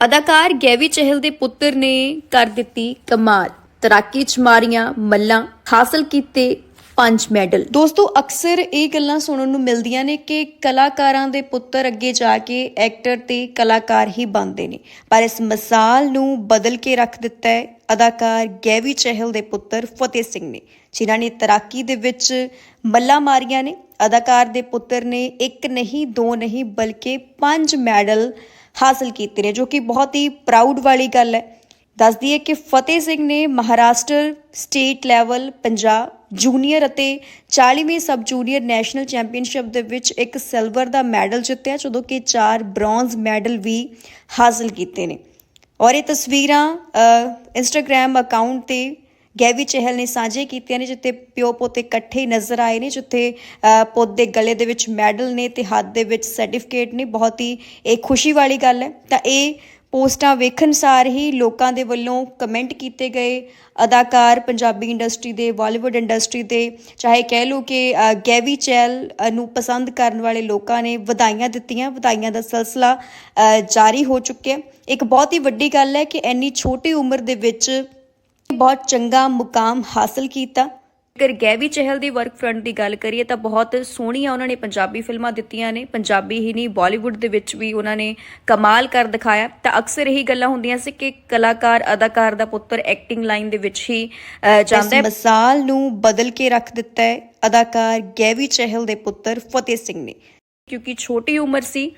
ਅਦਾਕਾਰ ਗੈਵੀ ਚਹਿਲ ਦੇ ਪੁੱਤਰ ਨੇ ਕਰ ਦਿੱਤੀ ਕਮਾਲ। ਤੈਰਾਕੀ ਚ ਮਾਰੀਆਂ ਮੱਲਾਂ, ਹਾਸਲ ਕੀਤੇ ਪੰਜ ਮੈਡਲ। ਦੋਸਤੋ, ਅਕਸਰ ਇਹ ਗੱਲਾਂ ਸੁਣਨ ਨੂੰ ਮਿਲਦੀਆਂ ਨੇ ਕਿ ਕਲਾਕਾਰਾਂ ਦੇ ਪੁੱਤਰ ਅੱਗੇ ਜਾ ਕੇ ਐਕਟਰ ਤੇ ਕਲਾਕਾਰ ਹੀ ਬਣਦੇ ਨੇ। ਪਰ ਇਸ ਮਿਸਾਲ ਨੂੰ ਬਦਲ ਕੇ ਰੱਖ ਦਿੱਤਾ ਹੈ ਅਦਾਕਾਰ ਗੈਵੀ ਚਹਿਲ ਦੇ ਪੁੱਤਰ ਫਤਿਹ ਸਿੰਘ ਨੇ, ਜਿਨ੍ਹਾਂ ਨੇ ਤੈਰਾਕੀ ਦੇ ਵਿੱਚ ਮੱਲਾਂ ਮਾਰੀਆਂ ਨੇ। ਅਦਾਕਾਰ ਦੇ ਪੁੱਤਰ ਨੇ ਇੱਕ ਨਹੀਂ, ਦੋ ਨਹੀਂ, ਬਲਕਿ ਪੰਜ ਮੈਡਲ ਹਾਸਲ ਕੀਤੇ ਨੇ ਜੋ ਕਿ ਬਹੁਤ ਹੀ ਪ੍ਰਾਊਡ ਵਾਲੀ ਗੱਲ ਹੈ। ਦੱਸਦੀ ਹੈ ਕਿ ਫਤਿਹ ਸਿੰਘ ਨੇ Maharashtra state level Punjab junior ਅਤੇ 40ਵੀਂ ਸਬ ਜੂਨੀਅਰ ਨੈਸ਼ਨਲ ਚੈਂਪੀਅਨਸ਼ਿਪ ਦੇ ਵਿੱਚ ਇੱਕ ਸਿਲਵਰ ਦਾ ਮੈਡਲ ਜਿੱਤਿਆ, ਜਦੋਂ ਕਿ ਚਾਰ ਬ੍ਰੌਂਜ਼ ਮੈਡਲ ਵੀ ਹਾਸਲ ਕੀਤੇ ਨੇ। ਔਰ ਇਹ ਤਸਵੀਰਾਂ ਇੰਸਟਾਗ੍ਰam ਅਕਾਊਂਟ ਤੇ ਗੈਵੀ ਚਹਿਲ ਨੇ ਸਾਂਝੇ ਕੀਤੀਆਂ ਨੇ, ਜਿੱਥੇ ਪਿਓ ਪੋਤੇ ਇਕੱਠੇ ਨਜ਼ਰ ਆਏ ਨੇ, ਜਿੱਥੇ ਪੁੱਤ ਦੇ ਗਲੇ ਦੇ ਵਿੱਚ ਮੈਡਲ ਨੇ ਤੇ ਹੱਥ ਦੇ ਵਿੱਚ ਸਰਟੀਫਿਕੇਟ ਨੇ। ਬਹੁਤ ਹੀ ਇਹ ਖੁਸ਼ੀ ਵਾਲੀ ਗੱਲ ਹੈ। ਤਾਂ ਇਹ ਪੋਸਟਾਂ ਵੇਖਣ ਸਾਰ ਹੀ ਲੋਕਾਂ ਦੇ ਵੱਲੋਂ ਕਮੈਂਟ ਕੀਤੇ ਗਏ। ਅਦਾਕਾਰ ਪੰਜਾਬੀ ਇੰਡਸਟਰੀ ਦੇ, ਬਾਲੀਵੁੱਡ ਇੰਡਸਟਰੀ ਦੇ, ਚਾਹੇ ਕਹਿ ਲਓ ਕਿ ਗੈਵੀ ਚੈਲ ਨੂੰ ਪਸੰਦ ਕਰਨ ਵਾਲੇ ਲੋਕਾਂ ਨੇ ਵਧਾਈਆਂ ਦਿੱਤੀਆਂ। ਵਧਾਈਆਂ ਦਾ ਸਿਲਸਿਲਾ ਜਾਰੀ ਹੋ ਚੁੱਕਿਆ ਇੱਕ ਬਹੁਤ ਹੀ ਵੱਡੀ ਗੱਲ ਹੈ ਕਿ ਇੰਨੀ ਛੋਟੀ ਉਮਰ ਦੇ ਵਿੱਚ ਬਹੁਤ ਚੰਗਾ ਮੁਕਾਮ ਹਾਸਲ ਕੀਤਾ। ਅਗਰ ਗੈਵੀ ਚਹਿਲ ਦੀ ਵਰਕ ਫਰੰਟ ਦੀ ਗੱਲ ਕਰੀਏ ਤਾਂ ਬਹੁਤ ਸੋਹਣੀਆਂ ਉਹਨਾਂ ਨੇ ਪੰਜਾਬੀ ਫਿਲਮਾਂ ਦਿੱਤੀਆਂ ਨੇ। ਪੰਜਾਬੀ ਹੀ ਨਹੀਂ ਬਾਲੀਵੁੱਡ ਦੇ ਵਿੱਚ ਵੀ ਉਹਨਾਂ ਨੇ ਕਮਾਲ ਕਰ ਦਿਖਾਇਆ। ਤਾਂ ਅਕਸਰ ਇਹੀ ਗੱਲਾਂ ਹੁੰਦੀਆਂ ਸੀ ਕਿ ਕਲਾਕਾਰ ਅਦਾਕਾਰ ਦਾ ਪੁੱਤਰ ਐਕਟਿੰਗ ਲਾਈਨ ਦੇ ਵਿੱਚ ਹੀ ਜਾਂਦਾ ਹੈ। ਮਿਸਾਲ ਨੂੰ ਬਦਲ ਕੇ ਰੱਖ ਦਿੱਤਾ ਹੈ। ਅਦਾਕਾਰ ਗੈਵੀ ਚਹਿਲ ਦੇ ਪੁੱਤਰ ਫਤਿਹ ਸਿੰਘ ਨੇ। ਕਿਉਂਕਿ ਛੋਟੀ ਉਮਰ ਸੀ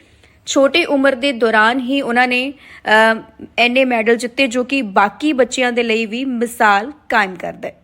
ਛੋਟੀ ਉਮਰ ਦੇ ਦੌਰਾਨ ਹੀ ਉਹਨਾਂ ਨੇ ਅ, ਐਨੇ ਮੈਡਲ ਜਿੱਤੇ ਜੋ ਕਿ ਬਾਕੀ ਬੱਚਿਆਂ ਦੇ ਲਈ ਵੀ ਮਿਸਾਲ ਕਾਇਮ ਕਰਦਾ ਹੈ